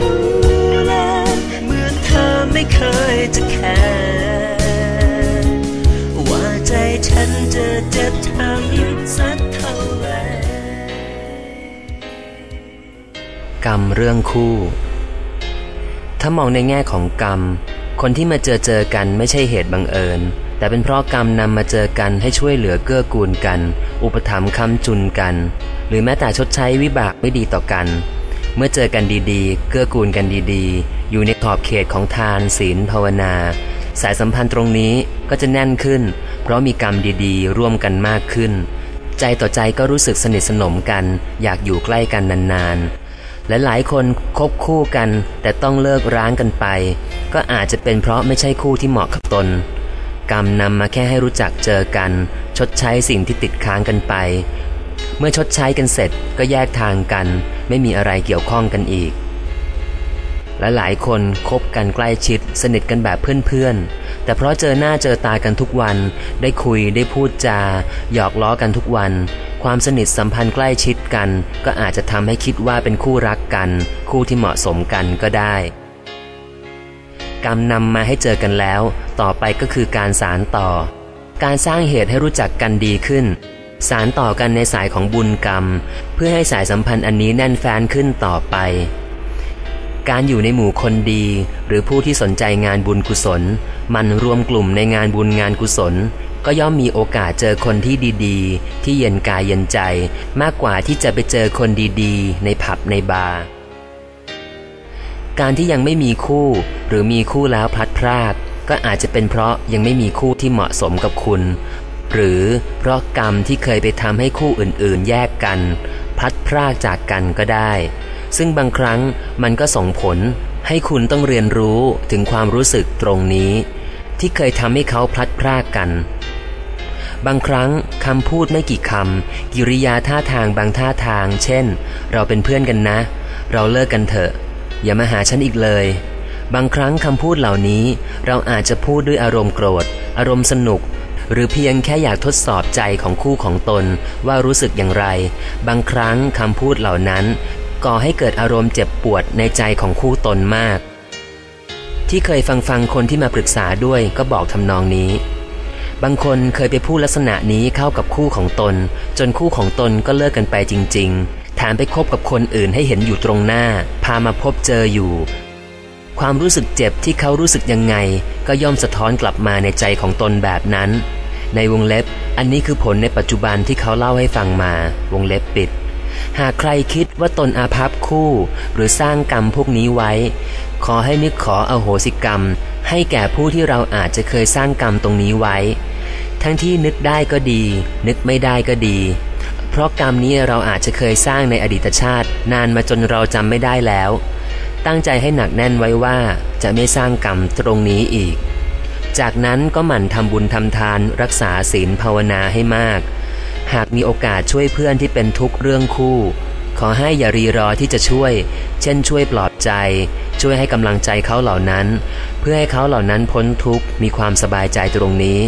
ดูแลเหมือนเธอไม่เคยจะแคร์ว่าใจฉันจะเจ็บช้ำสักเท่าไรกรรมเรื่องคู่ ถ้ามองในแง่ของกรรม คนที่มาเจอเจอกันไม่ใช่เหตุบังเอิญ แต่เป็นเพราะกรรมนำมาเจอกันให้ช่วยเหลือเกื้อกูลกัน อุปถัมภ์คำจุนกัน หรือแม้แต่ชดใช้วิบากไม่ดีต่อกัน เมื่อเจอกันดีๆ เกื้อกูลกันดีๆ อยู่ในขอบเขตของทานศีลภาวนา สายสัมพันธ์ตรงนี้ก็จะแน่นขึ้น เพราะมีกรรมดีๆ ร่วมกันมากขึ้น ใจต่อใจก็รู้สึกสนิทสนมกัน อยากอยู่ใกล้กันนานๆ และหลายคนคบคู่กัน แต่ต้องเลิกร้างกันไป ก็อาจจะเป็นเพราะไม่ใช่คู่ที่เหมาะกับตน กรรมนำมาแค่ให้รู้จักเจอกัน ชดใช้สิ่งที่ติดค้างกันไป เมื่อชดใช้กันเสร็จก็แยกทางกัน ไม่มีอะไรเกี่ยวข้องกันอีก และหลายคนคบกันใกล้ชิด สนิทกันแบบเพื่อนๆ แต่เพราะเจอหน้าเจอตากันทุกวัน ได้คุยได้พูดจา หยอกล้อกันทุกวัน ความสนิทสัมพันธ์ใกล้ชิดกัน ก็อาจจะทำให้คิดว่าเป็นคู่รักกัน คู่ที่เหมาะสมกันก็ได้กรรมนำมาให้เจอกันแล้ว ต่อไปก็คือการสารต่อ การสร้างเหตุให้รู้จักกันดีขึ้น สารต่อกันในสายของบุญกรรม เพื่อให้สายสัมพันธ์อันนี้แน่นแฟ้นขึ้นต่อไป การอยู่ในหมู่คนดี หรือผู้ที่สนใจงานบุญกุศล มันรวมกลุ่มในงานบุญงานกุศล ก็ย่อมมีโอกาสเจอคนที่ดีๆ ที่เย็นกายเย็นใจ มากกว่าที่จะไปเจอคนดีๆ ในผับในบาร์การที่ยังไม่มีคู่ หรือมีคู่แล้วพลัดพรากก็อาจจะเป็นเพราะยังไม่มีคู่ที่เหมาะสมกับคุณ หรือเพราะกรรมที่เคยไปทำให้คู่อื่นๆ แยกกัน พัดพรากจากกันก็ได้ ซึ่งบางครั้งมันก็ส่งผลให้คุณต้องเรียนรู้ถึงความรู้สึกตรงนี้ ที่เคยทำให้เขาพลัดพรากกัน บางครั้งคำพูดไม่กี่คำกิริยาท่าทางบางท่าทาง เช่น เราเป็นเพื่อนกันนะ เราเลิกกันเถอะ อย่ามาหาฉันอีกเลย บางครั้งคำพูดเหล่านี้ เราอาจจะพูดด้วยอารมณ์โกรธ อารมณ์สนุก หรือเพียงแค่อยากทดสอบใจของคู่ของตนว่ารู้สึกอย่างไร บางครั้งคำพูดเหล่านั้น ก่อให้เกิดอารมณ์เจ็บปวดในใจของคู่ตนมาก ที่เคยฟังฟังคนที่มาปรึกษาด้วยก็บอกทำนองนี้ บางคนเคยไปพูดลักษณะนี้เข้ากับคู่ของตน จนคู่ของตนก็เลิกกันไปจริง ๆ แถมไปคบกับคนอื่นให้เห็นอยู่ตรงหน้า พามาพบเจออยู่ความรู้สึกเจ็บที่เขารู้สึกยังไง ก็ย่อมสะท้อนกลับมาในใจของตนแบบนั้น ในวงเล็บ อันนี้คือผลในปัจจุบันที่เขาเล่าให้ฟังมาวงเล็บปิด หากใครคิดว่าตนอาภัพคู่ หรือสร้างกรรมพวกนี้ไว้ ขอให้นึกขออโหสิกรรม ให้แก่ผู้ที่เราอาจจะเคยสร้างกรรมตรงนี้ไว้ ทั้งที่นึกได้ก็ดี นึกไม่ได้ก็ดี เพราะกรรมนี้เราอาจจะเคยสร้างในอดีตชาติ นานมาจนเราจำไม่ได้แล้ว ตั้งใจให้หนักแน่นไว้ว่าจะไม่สร้างกรรมตรงนี้อีก จากนั้นก็หมั่นทำบุญทำทานรักษาศีลภาวนาให้มาก หากมีโอกาสช่วยเพื่อนที่เป็นทุกข์เรื่องคู่ ขอให้อย่ารีรอที่จะช่วย เช่นช่วยปลอบใจ ช่วยให้กำลังใจเขาเหล่านั้น เพื่อให้เขาเหล่านั้นพ้นทุกข์มีความสบายใจตรงนี้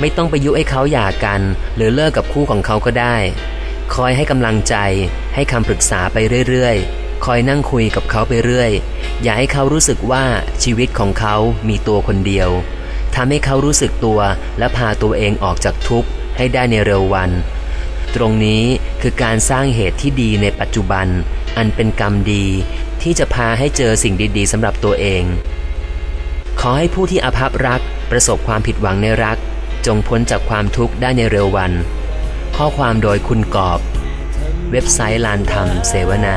ไม่ต้องไปยุให้เขาหย่ากัน หรือเลิกกับคู่ของเขาก็ได้ คอยให้กำลังใจ ให้คำปรึกษาไปเรื่อยๆ คอยนั่งคุยกับเขาไปเรื่อย อย่าให้เขารู้สึกว่าชีวิตของเขามีตัวคนเดียว ทำให้เขารู้สึกตัวและพาตัวเองออกจากทุกข์ให้ได้ในเร็ววัน ตรงนี้คือการสร้างเหตุที่ดีในปัจจุบัน อันเป็นกรรมดีที่จะพาให้เจอสิ่งดีๆสำหรับตัวเอง ขอให้ผู้ที่อภัพรักประสบความผิดหวังในรัก จงพ้นจากความทุกข์ได้ในเร็ววัน ข้อความโดยคุณกอบ เว็บไซต์ลานธรรมเสวนา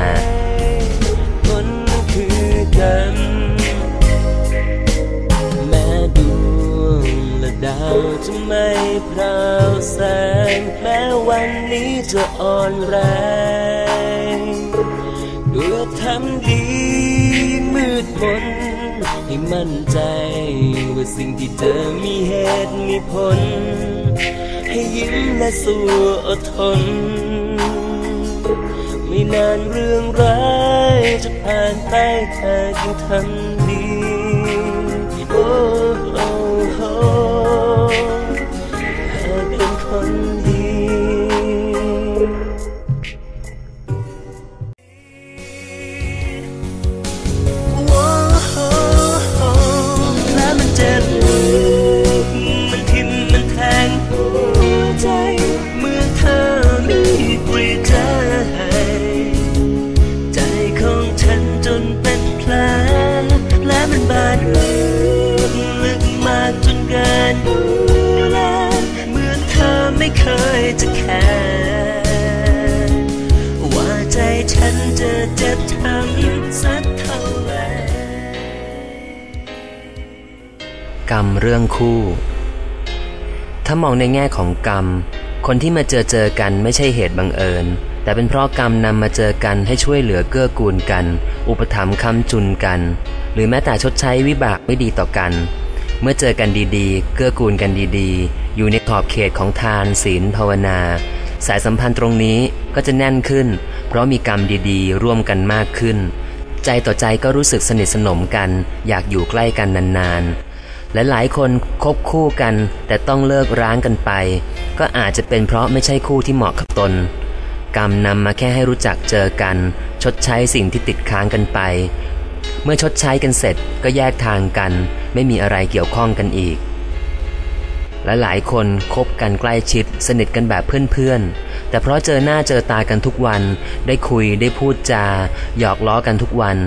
คนคือกัน จะไม่พราวแสงแม้วันนี้จะอ่อนแรงด้วยทำดีมืดมนให้มั่นใจว่าสิ่งที่เจอมีเหตุมีผล ให้ยิ้มและสู้อดทน ไม่นานเรื่องร้ายจะผ่านไปเธอจึงทำดีโอ้ เคยจะแค่ว่าใจฉันจะเจ็บช้ำสักเท่าไรกรรมเรื่องคู่ ถ้ามองในแง่ของกรรม คนที่มาเจอเจอกันไม่ใช่เหตุบังเอิญ แต่เป็นเพราะกรรมนำมาเจอกันให้ช่วยเหลือเกื้อกูลกัน อุปถัมภ์คำจุนกัน หรือแม้แต่ชดใช้วิบากไม่ดีต่อกัน เมื่อเจอกันดีๆ เกื้อกูลกันดีๆ อยู่ในขอบเขตของทานศีลภาวนา สายสัมพันธ์ตรงนี้ก็จะแน่นขึ้น เพราะมีกรรมดีๆ ร่วมกันมากขึ้น ใจต่อใจก็รู้สึกสนิทสนมกัน อยากอยู่ใกล้กันนานๆและหลายคนคบคู่กัน แต่ต้องเลิกร้างกันไป ก็อาจจะเป็นเพราะไม่ใช่คู่ที่เหมาะกับตน กรรมนำมาแค่ให้รู้จักเจอกัน ชดใช้สิ่งที่ติดค้างกันไป เมื่อชดใช้กันเสร็จก็แยกทางกัน ไม่มีอะไรเกี่ยวข้องกันอีก และหลายคนคบกันใกล้ชิด สนิทกันแบบเพื่อนๆ แต่เพราะเจอหน้าเจอตากันทุกวัน ได้คุยได้พูดจา หยอกล้อกันทุกวัน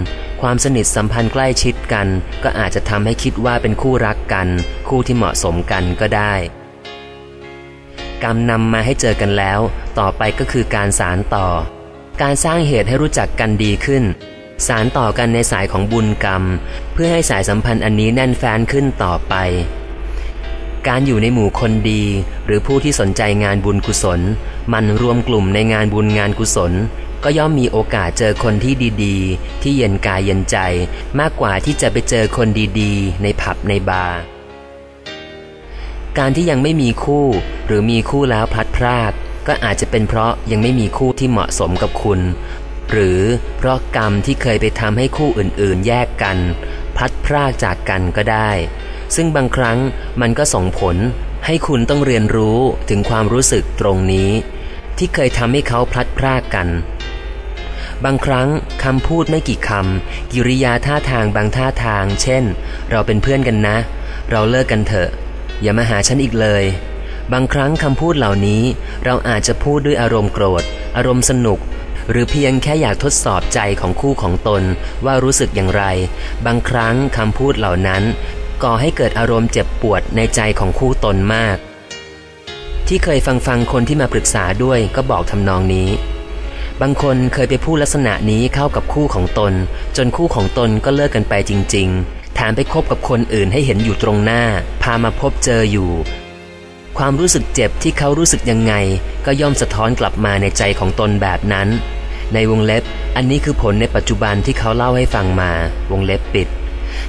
ความสนิทสัมพันธ์ใกล้ชิดกัน ก็อาจจะทำให้คิดว่าเป็นคู่รักกัน คู่ที่เหมาะสมกันก็ได้กรรมนำมาให้เจอกันแล้ว ต่อไปก็คือการสารต่อ การสร้างเหตุให้รู้จักกันดีขึ้น สารต่อกันในสายของบุญกรรม เพื่อให้สายสัมพันธ์อันนี้แน่นแฟ้นขึ้นต่อไป การอยู่ในหมู่คนดี หรือผู้ที่สนใจงานบุญกุศล มันรวมกลุ่มในงานบุญงานกุศล ก็ย่อมมีโอกาสเจอคนที่ดีๆ ที่เย็นกายเย็นใจ มากกว่าที่จะไปเจอคนดีๆ ในผับในบาร์การที่ยังไม่มีคู่หรือมีคู่แล้วพลัดพรากก็อาจจะเป็นเพราะยังไม่มีคู่ที่เหมาะสมกับคุณ หรือเพราะกรรมที่เคยไปทำให้คู่อื่นๆ แยกกัน พลัดพรากจากกันก็ได้ ซึ่งบางครั้งมันก็ส่งผลให้คุณต้องเรียนรู้ถึงความรู้สึกตรงนี้ ที่เคยทำให้เขาพลัดพรากกัน บางครั้งคำพูดไม่กี่คำกิริยาท่าทางบางท่าทาง เช่น เราเป็นเพื่อนกันนะ เราเลิกกันเถอะ อย่ามาหาฉันอีกเลย บางครั้งคำพูดเหล่านี้ เราอาจจะพูดด้วยอารมณ์โกรธ อารมณ์สนุก หรือเพียงแค่อยากทดสอบใจของคู่ของตนว่ารู้สึกอย่างไร บางครั้งคำพูดเหล่านั้น ก่อให้เกิดอารมณ์เจ็บปวดในใจของคู่ตนมาก ที่เคยฟังฟังคนที่มาปรึกษาด้วยก็บอกทำนองนี้ บางคนเคยไปพูดลักษณะนี้เข้ากับคู่ของตน จนคู่ของตนก็เลิกกันไปจริง ๆแถมไปคบกับคนอื่นให้เห็นอยู่ตรงหน้า พามาพบเจออยู่ ความรู้สึกเจ็บที่เขารู้สึกยังไง ก็ย่อมสะท้อนกลับมาในใจของตนแบบนั้น ในวงเล็บ อันนี้คือผลในปัจจุบันที่เขาเล่าให้ฟังมา วงเล็บปิด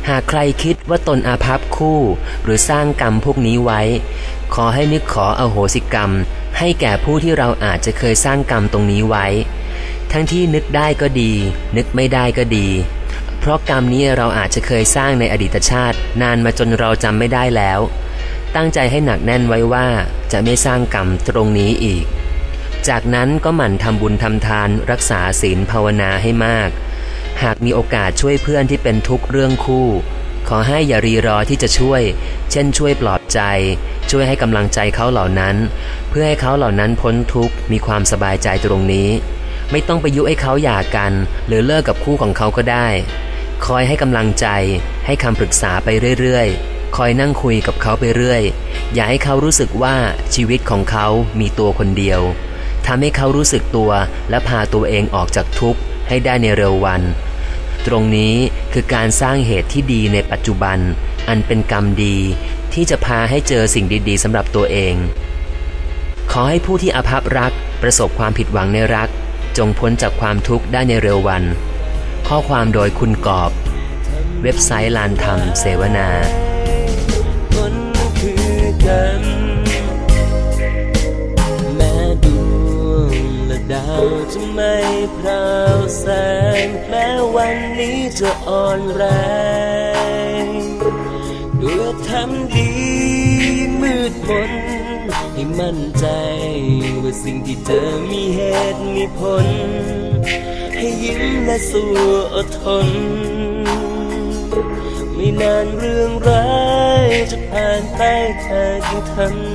หากใครคิดว่าตนอาภัพคู่ หรือสร้างกรรมพวกนี้ไว้ ขอให้นึกขออโหสิกรรม ให้แก่ผู้ที่เราอาจจะเคยสร้างกรรมตรงนี้ไว้ ทั้งที่นึกได้ก็ดี นึกไม่ได้ก็ดี เพราะกรรมนี้เราอาจจะเคยสร้างในอดีตชาติ นานมาจนเราจำไม่ได้แล้ว ตั้งใจให้หนักแน่นไว้ว่าจะไม่สร้างกรรมตรงนี้อีก จากนั้นก็หมั่นทำบุญทำทานรักษาศีลภาวนาให้มาก หากมีโอกาสช่วยเพื่อนที่เป็นทุกข์เรื่องคู่ ขอให้อย่ารีรอที่จะช่วย เช่นช่วยปลอบใจ ช่วยให้กำลังใจเขาเหล่านั้น เพื่อให้เขาเหล่านั้นพ้นทุกข์มีความสบายใจตรงนี้ ไม่ต้องไปยุให้เขาหย่ากัน หรือเลิกกับคู่ของเขาก็ได้ คอยให้กำลังใจให้คำปรึกษาไปเรื่อยๆ คอยนั่งคุยกับเขาไปเรื่อย อย่าให้เขารู้สึกว่าชีวิตของเขามีตัวคนเดียวทำให้เขารู้สึกตัวและพาตัวเองออกจากทุกข์ให้ได้ในเร็ววัน ตรงนี้คือการสร้างเหตุที่ดีในปัจจุบัน อันเป็นกรรมดี ที่จะพาให้เจอสิ่งดีๆสำหรับตัวเอง ขอให้ผู้ที่อภัพรักประสบความผิดหวังในรัก จงพ้นจากความทุกข์ได้ในเร็ววัน ข้อความโดยคุณกอบ เว็บไซต์ลานธรรมเสวนา กัน แม้ดวงและดาวจะไม่พราวแสง แม้วันนี้จะอ่อนแรงด้วยทำดีมืดมนให้มั่นใจว่าสิ่งที่เจอมีเหตุมีผล ให้ยิ้มและสู้อดทน นานเรื่องร้ายจะผ่านไปแค่ยังทำ